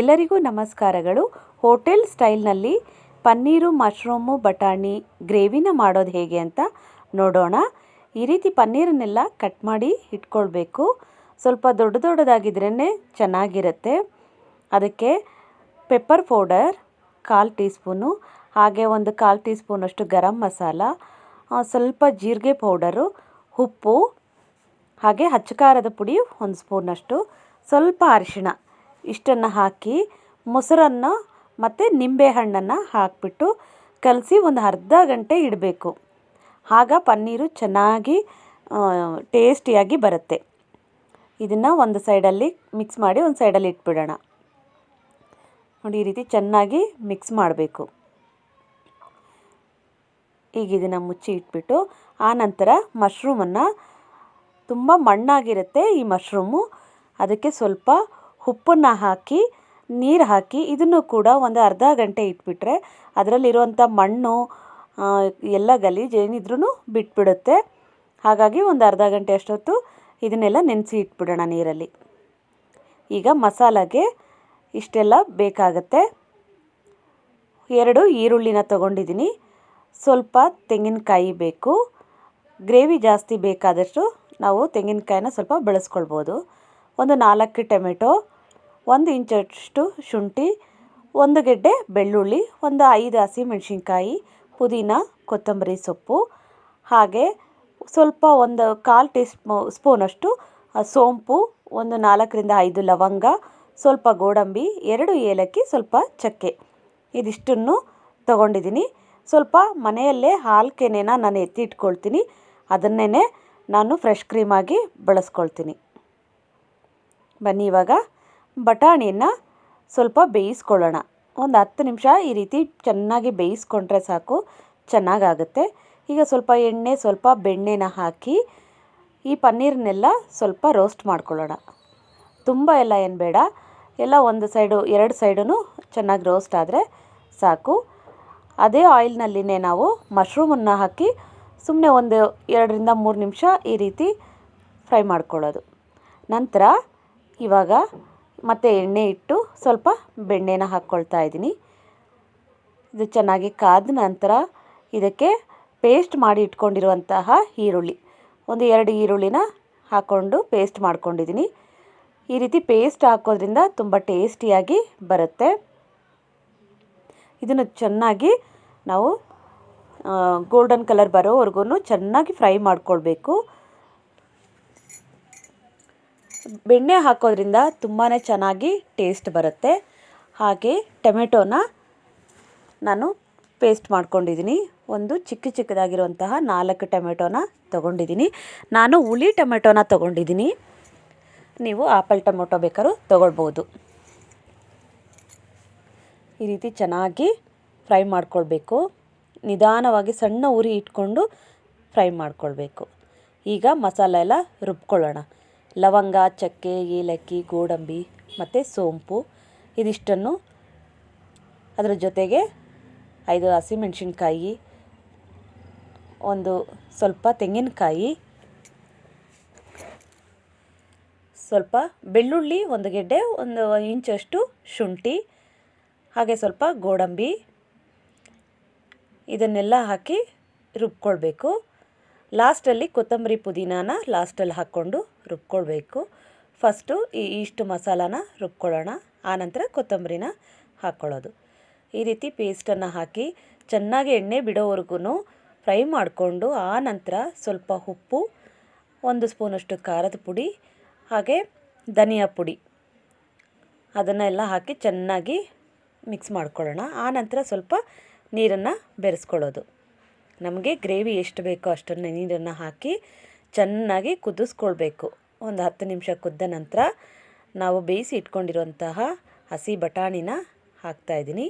ಎಲ್ಲರಿಗೂ ನಮಸ್ಕಾರಗಳು. Hotel ಸ್ಟೈಲ್ನಲ್ಲಿ paneer, mushroom, ಬಟಾಣಿ, ಗ್ರೇವಿನ ಮಾಡೋದು ಹೇಗೆ ಅಂತ ನೋಡೋಣ. ಈ ರೀತಿ ಪನ್ನೀರನ್ನೆಲ್ಲ ಕಟ್ ಮಾಡಿ ಇಟ್ಕೊಳ್ಬೇಕು. ಸ್ವಲ್ಪ ದೊಡ್ಡ ದೊಡ್ಡದಾಗಿದ್ರೇ ಚೆನ್ನಾಗಿರುತ್ತೆ. ಅದಕ್ಕೆ ಪೆಪ್ಪರ್ ಪೌಡರ್ ಕಾಲು ಟೀ ಸ್ಪೂನು ಹಾಗೆ ಒಂದು ಕಾಲು ಟೀ ಸ್ಪೂನಷ್ಟು ಗರಂ ಮಸಾಲ ಸ್ವಲ್ಪ ಜೀರಿಗೆ ಪೌಡರು, ಉಪ್ಪು, ಹಾಗೆ ಹಚ್ಚಕಾರದ ಪುಡಿ ಒಂದು ಸ್ಪೂನಷ್ಟು, ಸ್ವಲ್ಪ ಅರಿಶಿಣ. ಇಷ್ಟನ್ನು ಹಾಕಿ ಮೊಸರನ್ನು ಮತ್ತು ನಿಂಬೆಹಣ್ಣನ್ನು ಹಾಕಿಬಿಟ್ಟು ಕಲಸಿ ಒಂದು ಅರ್ಧ ಗಂಟೆ ಇಡಬೇಕು. ಆಗ ಪನ್ನೀರು ಚೆನ್ನಾಗಿ ಟೇಸ್ಟಿಯಾಗಿ ಬರುತ್ತೆ. ಇದನ್ನು ಒಂದು ಸೈಡಲ್ಲಿ ಮಿಕ್ಸ್ ಮಾಡಿ ಒಂದು ಸೈಡಲ್ಲಿ ಇಟ್ಬಿಡೋಣ. ನೋಡಿ, ಈ ರೀತಿ ಚೆನ್ನಾಗಿ ಮಿಕ್ಸ್ ಮಾಡಬೇಕು. ಈಗ ಇದನ್ನು ಮುಚ್ಚಿ ಇಟ್ಬಿಟ್ಟು ಆನಂತರ ಮಶ್ರೂಮನ್ನು ತುಂಬ ಮಣ್ಣಾಗಿರುತ್ತೆ ಈ ಮಶ್ರೂಮು ಅದಕ್ಕೆ ಸ್ವಲ್ಪ ಉಪ್ಪನ್ನು ಹಾಕಿ, ನೀರು ಹಾಕಿ, ಇದನ್ನು ಕೂಡ ಒಂದು ಅರ್ಧ ಗಂಟೆ ಇಟ್ಬಿಟ್ರೆ ಅದರಲ್ಲಿರುವಂಥ ಮಣ್ಣು ಎಲ್ಲ ಗಲೀಜು ಏನಿದ್ರೂ ಬಿಟ್ಬಿಡುತ್ತೆ. ಹಾಗಾಗಿ ಒಂದು ಅರ್ಧ ಗಂಟೆ ಅಷ್ಟೊತ್ತು ಇದನ್ನೆಲ್ಲ ನೆನೆಸಿ ಇಟ್ಬಿಡೋಣ ನೀರಲ್ಲಿ. ಈಗ ಮಸಾಲಾಗೆ ಇಷ್ಟೆಲ್ಲ ಬೇಕಾಗತ್ತೆ. ಎರಡು ಈರುಳ್ಳಿನ ತಗೊಂಡಿದ್ದೀನಿ. ಸ್ವಲ್ಪ ತೆಂಗಿನಕಾಯಿ ಬೇಕು. ಗ್ರೇವಿ ಜಾಸ್ತಿ ಬೇಕಾದಷ್ಟು ನಾವು ತೆಂಗಿನಕಾಯಿನ ಸ್ವಲ್ಪ ಬಳಸ್ಕೊಳ್ಬೋದು. ಒಂದು ನಾಲ್ಕು ಟೊಮೆಟೊ ಒಂದು ಇಂಚಷ್ಟು ಶುಂಠಿ, ಒಂದು ಗೆಡ್ಡೆ ಬೆಳ್ಳುಳ್ಳಿ, ಒಂದು ಐದು ಹಸಿಮೆಣಸಿನ್ಕಾಯಿ, ಪುದೀನ, ಕೊತ್ತಂಬರಿ ಸೊಪ್ಪು, ಹಾಗೆ ಸ್ವಲ್ಪ ಒಂದು ಕಾಲು ಟೀ ಸ್ಪೂ, ಸ್ಪೂನಷ್ಟು ಸೋಂಪು, ಒಂದು ನಾಲ್ಕರಿಂದ ಐದು ಲವಂಗ, ಸ್ವಲ್ಪ ಗೋಡಂಬಿ, ಎರಡು ಏಲಕ್ಕಿ, ಸ್ವಲ್ಪ ಚಕ್ಕೆ. ಇದಿಷ್ಟನ್ನು ತಗೊಂಡಿದ್ದೀನಿ. ಸ್ವಲ್ಪ ಮನೆಯಲ್ಲೇ ಹಾಲು ಕೆನೆನ ನಾನು ಎತ್ತಿ ಇಟ್ಕೊಳ್ತೀನಿ ಅದನ್ನೇ ನಾನು ಫ್ರೆಶ್ ಕ್ರೀಮಾಗಿ ಬಳಸ್ಕೊಳ್ತೀನಿ. ಬನ್ನಿ ಇವಾಗ. ಬಟಾಣಿಯನ್ನು ಸ್ವಲ್ಪ ಬೇಯಿಸ್ಕೊಳ್ಳೋಣ. ಒಂದು ಹತ್ತು ನಿಮಿಷ ಈ ರೀತಿ ಚೆನ್ನಾಗಿ ಬೇಯಿಸ್ಕೊಂಡ್ರೆ ಸಾಕು, ಚೆನ್ನಾಗಾಗುತ್ತೆ. ಈಗ ಸ್ವಲ್ಪ ಎಣ್ಣೆ, ಸ್ವಲ್ಪ ಬೆಣ್ಣೆನ ಹಾಕಿ ಈ ಪನ್ನೀರನ್ನೆಲ್ಲ ಸ್ವಲ್ಪ ರೋಸ್ಟ್ ಮಾಡ್ಕೊಳ್ಳೋಣ. ತುಂಬ ಎಲ್ಲ ಏನು ಬೇಡ, ಎಲ್ಲ ಒಂದು ಸೈಡು, ಎರಡು ಸೈಡೂ ಚೆನ್ನಾಗಿ ರೋಸ್ಟ್ ಆದರೆ ಸಾಕು. ಅದೇ ಆಯಿಲ್ನಲ್ಲಿನೇ ನಾವು ಮಶ್ರೂಮನ್ನು ಹಾಕಿ ಸುಮ್ಮನೆ ಒಂದು ಎರಡರಿಂದ ಮೂರು ನಿಮಿಷ ಈ ರೀತಿ ಫ್ರೈ ಮಾಡ್ಕೊಳ್ಳೋದು. ನಂತರ ಇವಾಗ ಮತ್ತೆ ಎಣ್ಣೆ ಇಟ್ಟು ಸ್ವಲ್ಪ ಬೆಣ್ಣೆನ ಹಾಕ್ಕೊಳ್ತಾ ಇದ್ದೀನಿ. ಇದು ಚೆನ್ನಾಗಿ ಕಾದ ನಂತರ ಇದಕ್ಕೆ ಪೇಸ್ಟ್ ಮಾಡಿ ಇಟ್ಕೊಂಡಿರುವಂತಹ ಈರುಳ್ಳಿ. ಒಂದು ಎರಡು ಈರುಳ್ಳಿನ ಹಾಕ್ಕೊಂಡು ಪೇಸ್ಟ್ ಮಾಡ್ಕೊಂಡಿದ್ದೀನಿ. ಈ ರೀತಿ ಪೇಸ್ಟ್ ಹಾಕೋದ್ರಿಂದ ತುಂಬ ಟೇಸ್ಟಿಯಾಗಿ ಬರುತ್ತೆ. ಇದನ್ನು ಚೆನ್ನಾಗಿ ನಾವು ಗೋಲ್ಡನ್ ಕಲರ್ ಬರೋವರೆಗೂ ಚೆನ್ನಾಗಿ ಫ್ರೈ ಮಾಡ್ಕೊಳ್ಬೇಕು. ಬೆಣ್ಣೆ ಹಾಕೋದ್ರಿಂದ ತುಂಬಾ ಚೆನ್ನಾಗಿ ಟೇಸ್ಟ್ ಬರುತ್ತೆ. ಹಾಗೆ ಟೊಮೆಟೋನ ನಾನು ಪೇಸ್ಟ್ ಮಾಡ್ಕೊಂಡಿದ್ದೀನಿ. ಒಂದು ಚಿಕ್ಕ ಚಿಕ್ಕದಾಗಿರುವಂತಹ ನಾಲ್ಕು ಟೊಮೆಟೋನ ತೊಗೊಂಡಿದ್ದೀನಿ. ನಾನು ಹುಳಿ ಟೊಮೆಟೋನ ತೊಗೊಂಡಿದ್ದೀನಿ. ನೀವು ಆಪಲ್ ಟೊಮೆಟೊ ಬೇಕಾದ್ರೂ ತೊಗೊಳ್ಬೋದು. ಈ ರೀತಿ ಚೆನ್ನಾಗಿ ಫ್ರೈ ಮಾಡ್ಕೊಳ್ಬೇಕು. ನಿಧಾನವಾಗಿ ಸಣ್ಣ ಉರಿ ಇಟ್ಕೊಂಡು ಫ್ರೈ ಮಾಡ್ಕೊಳ್ಬೇಕು. ಈಗ ಮಸಾಲೆ ಎಲ್ಲ ರುಬ್ಕೊಳ್ಳೋಣ. ಲವಂಗ, ಚಕ್ಕೆ, ಏಲಕ್ಕಿ, ಗೋಡಂಬಿ ಮತ್ತು ಸೋಂಪು ಇದಿಷ್ಟನ್ನು ಅದರ ಜೊತೆಗೆ ಐದು ಹಸಿಮೆಣಸಿನ್ಕಾಯಿ, ಒಂದು ಸ್ವಲ್ಪ ತೆಂಗಿನಕಾಯಿ, ಸ್ವಲ್ಪ ಬೆಳ್ಳುಳ್ಳಿ, ಒಂದು ಗೆಡ್ಡೆ, ಒಂದು ಇಂಚಷ್ಟು ಶುಂಠಿ, ಹಾಗೆ ಸ್ವಲ್ಪ ಗೋಡಂಬಿ ಇದನ್ನೆಲ್ಲ ಹಾಕಿ ರುಬ್ಕೊಳ್ಬೇಕು. ಲಾಸ್ಟಲ್ಲಿ ಕೊತ್ತಂಬರಿ ಪುದೀನಾನ ಲಾಸ್ಟಲ್ಲಿ ಹಾಕ್ಕೊಂಡು ರುಬ್ಕೊಳ್ಬೇಕು. ಫಸ್ಟು ಈ ಇಷ್ಟು ಮಸಾಲಾನ ರುಬ್ಕೊಳ್ಳೋಣ ಆನಂತರ ಕೊತ್ತಂಬರಿನ ಹಾಕ್ಕೊಳ್ಳೋದು. ಈ ರೀತಿ ಪೇಸ್ಟನ್ನು ಹಾಕಿ ಚೆನ್ನಾಗಿ ಎಣ್ಣೆ ಬಿಡೋವರೆಗೂ ಫ್ರೈ ಮಾಡಿಕೊಂಡು ಆನಂತರ ಸ್ವಲ್ಪ ಉಪ್ಪು, ಒಂದು ಸ್ಪೂನಷ್ಟು ಖಾರದ ಪುಡಿ, ಹಾಗೆ ಧನಿಯಾ ಪುಡಿ. ಅದನ್ನೆಲ್ಲ ಹಾಕಿ ಚೆನ್ನಾಗಿ ಮಿಕ್ಸ್ ಮಾಡ್ಕೊಳ್ಳೋಣ. ಆನಂತರ ಸ್ವಲ್ಪ ನೀರನ್ನು ಬೆರೆಸ್ಕೊಳ್ಳೋದು. ನಮಗೆ ಗ್ರೇವಿ ಎಷ್ಟು ಬೇಕೋ ಅಷ್ಟನ್ನು ನೀರನ್ನು ಹಾಕಿ ಚೆನ್ನಾಗಿ ಕುದಿಸ್ಕೊಳ್ಬೇಕು. ಒಂದು ಹತ್ತು ನಿಮಿಷ ಕುದ್ದ ನಂತರ ನಾವು ಬೇಯಿಸಿ ಇಟ್ಕೊಂಡಿರುವಂತಹ ಹಸಿ ಬಟಾಣಿನ ಹಾಕ್ತಾಯಿದ್ದೀನಿ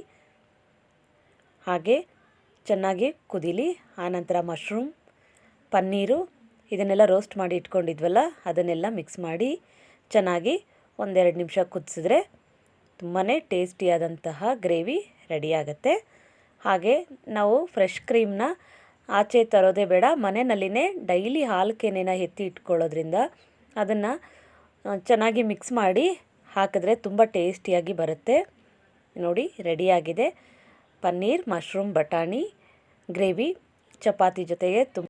ಹಾಗೆ ಚೆನ್ನಾಗಿ ಕುದಿಲಿ, ಆನಂತರ ಮಶ್ರೂಮ್, ಪನ್ನೀರು, ಇದನ್ನೆಲ್ಲ ರೋಸ್ಟ್ ಮಾಡಿ ಇಟ್ಕೊಂಡಿದ್ವಲ್ಲ, ಅದನ್ನೆಲ್ಲ ಮಿಕ್ಸ್ ಮಾಡಿ ಚೆನ್ನಾಗಿ ಒಂದೆರಡು ನಿಮಿಷ ಕುದಿಸಿದ್ರೆ ತುಂಬಾ ಟೇಸ್ಟಿಯಾದಂತಹ ಗ್ರೇವಿ ರೆಡಿಯಾಗತ್ತೆ ಹಾಗೆ ನಾವು ಫ್ರೆಶ್ ಕ್ರೀಮ್ನ ಆಚೆ ತರೋದೇ ಬೇಡ. ಮನೆಯಲ್ಲಿನೇ ಡೈಲಿ ಹಾಲು ಕೆನೆನ ಎತ್ತಿ ಇಟ್ಕೊಳ್ಳೋದ್ರಿಂದ ಅದನ್ನು ಚೆನ್ನಾಗಿ ಮಿಕ್ಸ್ ಮಾಡಿ ಹಾಕಿದ್ರೆ ತುಂಬ ಟೇಸ್ಟಿಯಾಗಿ ಬರುತ್ತೆ. ನೋಡಿ ರೆಡಿಯಾಗಿದೆ ಪನ್ನೀರ್ ಮಶ್ರೂಮ್ ಬಟಾಣಿ ಗ್ರೇವಿ ಚಪಾತಿ ಜೊತೆಗೆ ತುಂಬ